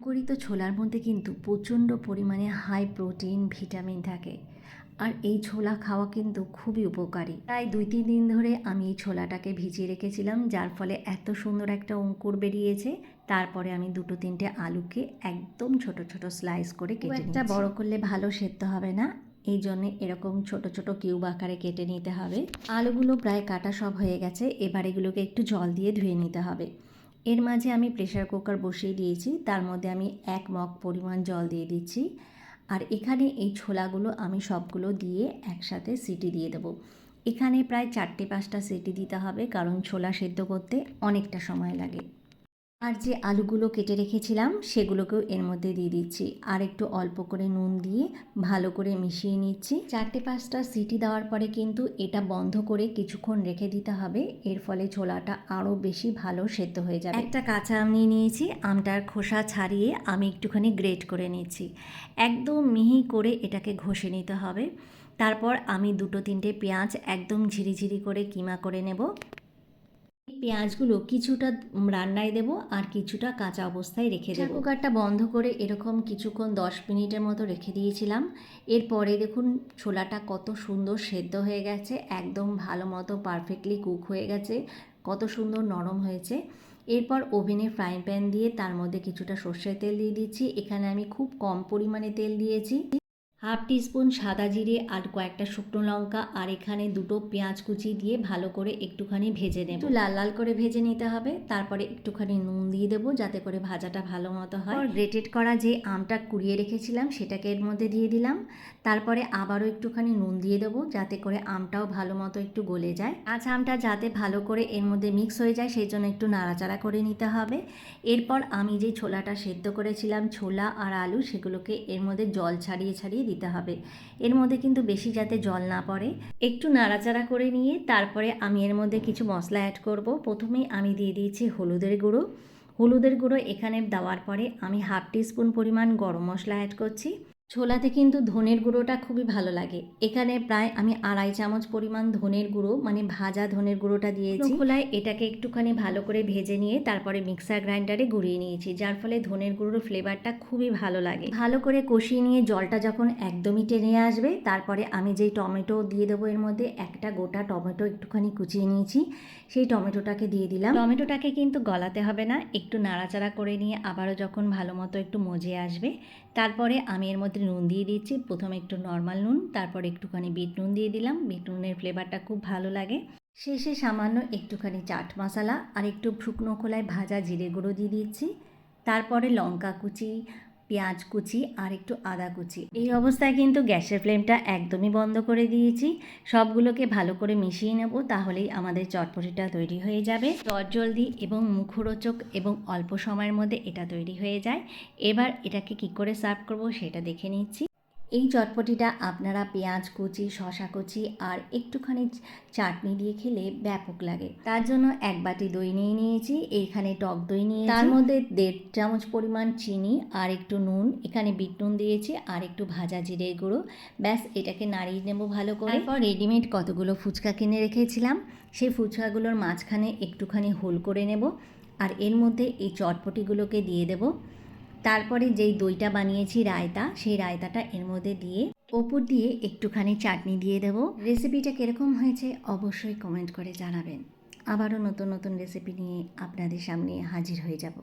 অঙ্কুরিত ছোলার মধ্যে কিন্তু প্রচণ্ড পরিমাণে হাই প্রোটিন ভিটামিন থাকে। আর এই ছোলা খাওয়া কিন্তু খুবই উপকারী। তাই দুই তিন দিন ধরে আমি এই ছোলাটাকে ভিজিয়ে রেখেছিলাম যার ফলে এত সুন্দর একটা অঙ্কুর বেরিয়েছে। তারপরে আমি দুটো তিনটে আলুকে একদম ছোট ছোট স্লাইস করে কেটে একটা বড় করলে ভালো সেদ্ধ হবে না। এই জন্য এরকম ছোট ছোট কিউব আকারে কেটে নিতে হবে। আলুগুলো প্রায় কাটা সব হয়ে গেছে। এবার এগুলোকে একটু জল দিয়ে ধুয়ে নিতে হবে। এর মাঝে আমি প্রেশার কুকার বসিয়ে দিয়েছি, তার মধ্যে আমি এক মগ পরিমাণ জল দিয়ে দিচ্ছি। আর এখানে এই ছোলাগুলো আমি সবগুলো দিয়ে একসাথে সিটি দিয়ে দেবো। এখানে প্রায় চারটে পাঁচটা সিটি দিতে হবে, কারণ ছোলা সেদ্ধ করতে অনেকটা সময় লাগে। আর যে আলুগুলো কেটে রেখেছিলাম, সেগুলোকেও এর মধ্যে দিয়ে দিচ্ছি। আর একটু অল্প করে নুন দিয়ে ভালো করে মিশিয়ে নিচ্ছি। চারটে পাঁচটা সিটি দেওয়ার পরে কিন্তু এটা বন্ধ করে কিছুক্ষণ রেখে দিতে হবে। এর ফলে ছোলাটা আরও বেশি ভালো সেদ্ধ হয়ে যাবে। একটা কাঁচা আম নিয়ে নিয়েছি। আমটার খোসা ছাড়িয়ে আমি একটুখানি গ্রেট করে নিচ্ছি। একদম মিহি করে এটাকে ঘষে নিতে হবে। তারপর আমি দুটো তিনটে পেঁয়াজ একদম ঝিরিঝিরি করে কিমা করে নেব। পেঁয়াজগুলো কিছুটা রান্নায় দেবো আর কিছুটা কাঁচা অবস্থায় রেখে দেবো। কুকারটা বন্ধ করে এরকম কিছুক্ষণ দশ মিনিটের মতো রেখে দিয়েছিলাম। এরপরে দেখুন ছোলাটা কত সুন্দর সেদ্ধ হয়ে গেছে, একদম ভালো মতো পারফেক্টলি কুক হয়ে গেছে, কত সুন্দর নরম হয়েছে। এরপর ওভেনে ফ্রাইং প্যান দিয়ে তার মধ্যে কিছুটা সর্ষের তেল দিয়ে দিচ্ছি। এখানে আমি খুব কম পরিমাণে তেল দিয়েছি। হাফ টিস্পুন সাদা জিরে আর কয়েকটা শুকনো লঙ্কা আর এখানে দুটো পেঁয়াজ কুচি দিয়ে ভালো করে একটুখানি ভেজে নেব। একটু লাল লাল করে ভেজে নিতে হবে, তারপরে একটুখানি নুন দিয়ে দেবো যাতে করে ভাজাটা ভালো মতো হয়। গ্রেটেড করা যে আমটা কুড়িয়ে রেখেছিলাম সেটাকে এর মধ্যে দিয়ে দিলাম, তারপরে আবারও একটুখানি নুন দিয়ে দেবো যাতে করে আমটাও ভালো মতো একটু গলে যায়। আচ্ছা আমটা যাতে ভালো করে এর মধ্যে মিক্স হয়ে যায় সেই জন্য একটু নাড়াচাড়া করে নিতে হবে। এরপর আমি যে ছোলাটা সেদ্ধ করেছিলাম ছোলা আর আলু সেগুলোকে এর মধ্যে জল ছাড়িয়ে ছাড়িয়ে দিতে হবে। এর মধ্যে কিন্তু বেশি যাতে জল না পড়ে, একটু নাড়াচাড়া করে নিয়ে তারপরে আমি এর মধ্যে কিছু মশলা অ্যাড করব। প্রথমেই আমি দিয়ে দিয়েছি হলুদের গুঁড়ো। হলুদের গুঁড়ো এখানে দেওয়ার পরে আমি হাফ টিস্পুন পরিমাণ গরম মশলা অ্যাড করছি। ছোলাতে কিন্তু ধনের গুঁড়োটা খুবই ভালো লাগে। এখানে প্রায় আমি আড়াই চামচ পরিমাণ ধনের গুঁড়ো মানে ভাজা ধনের গুঁড়োটা দিয়েছি। খোলায় এটাকে একটুখানি ভালো করে ভেজে নিয়ে তারপরে মিক্সার গ্রাইন্ডারে গুঁড়িয়ে নিয়েছি যার ফলে ধনের গুঁড়োর ফ্লেভারটা খুবই ভালো লাগে। ভালো করে কষিয়ে নিয়ে জলটা যখন একদমই টেনে আসবে তারপরে আমি যেই টমেটো দিয়ে দেবো এর মধ্যে একটা গোটা টমেটো একটুখানি কুচিয়ে নিয়েছি সেই টমেটোটাকে দিয়ে দিলাম। টমেটোটাকে কিন্তু গলাতে হবে না একটু নাড়াচাড়া করে নিয়ে আবারও যখন ভালো মতো একটু মজে আসবে তারপরে আমি এর মধ্যে নুন দিয়ে দিচ্ছি প্রথমে একটু নর্মাল নুন, তারপর একটুখানি বিট নুন দিয়ে দিলাম। বিট নুনের ফ্লেভারটা খুব ভালো লাগে। শেষে সামান্য একটুখানি চাট মশলা আর একটু শুকনো খোলায় ভাজা জিরে গুঁড়ো দিয়ে দিচ্ছি তারপরে লঙ্কা কুচি পেঁয়াজ কুচি আর একটু আদা কুচি। এই অবস্থায় কিন্তু গ্যাসের ফ্লেমটা একদমই বন্ধ করে দিয়েছি। সবগুলোকে ভালো করে মিশিয়ে নেব, তাহলেই আমাদের চটপটিটা তৈরি হয়ে যাবে। জলদি এবং মুখরোচক এবং অল্প সময়ের মধ্যে এটা তৈরি হয়ে যায়। এবার এটাকে কি করে সার্ভ করব সেটা দেখে নিচ্ছি। এই চটপটিটা আপনারা পেঁয়াজ কুচি শশা কুচি আর একটুখানি চাটনি দিয়ে খেলে ব্যাপক লাগে। তার জন্য এক বাটি দই নিয়ে নিয়েছি, এইখানে টক দই নিয়ে তার মধ্যে দেড় চামচ পরিমাণ চিনি আর একটু নুন, এখানে বিট নুন দিয়েছি আর একটু ভাজা জিরে গুঁড়ো। ব্যাস, এটাকে নাড়িয়ে নেব ভালো করে। তারপর রেডিমেড কতগুলো ফুচকা কিনে রেখেছিলাম, সেই ফুচকাগুলোর মাঝখানে একটুখানি হোল করে নেব। আর এর মধ্যে এই চটপটিগুলোকে দিয়ে দেবো। তারপরে যেই দইটা বানিয়েছি রায়তা, সেই রায়তাটা এর মধ্যে দিয়ে ওপর দিয়ে একটুখানি চাটনি দিয়ে দেবো। রেসিপিটা কীরকম হয়েছে অবশ্যই কমেন্ট করে জানাবেন। আবারও নতুন নতুন রেসিপি নিয়ে আপনাদের সামনে হাজির হয়ে যাব।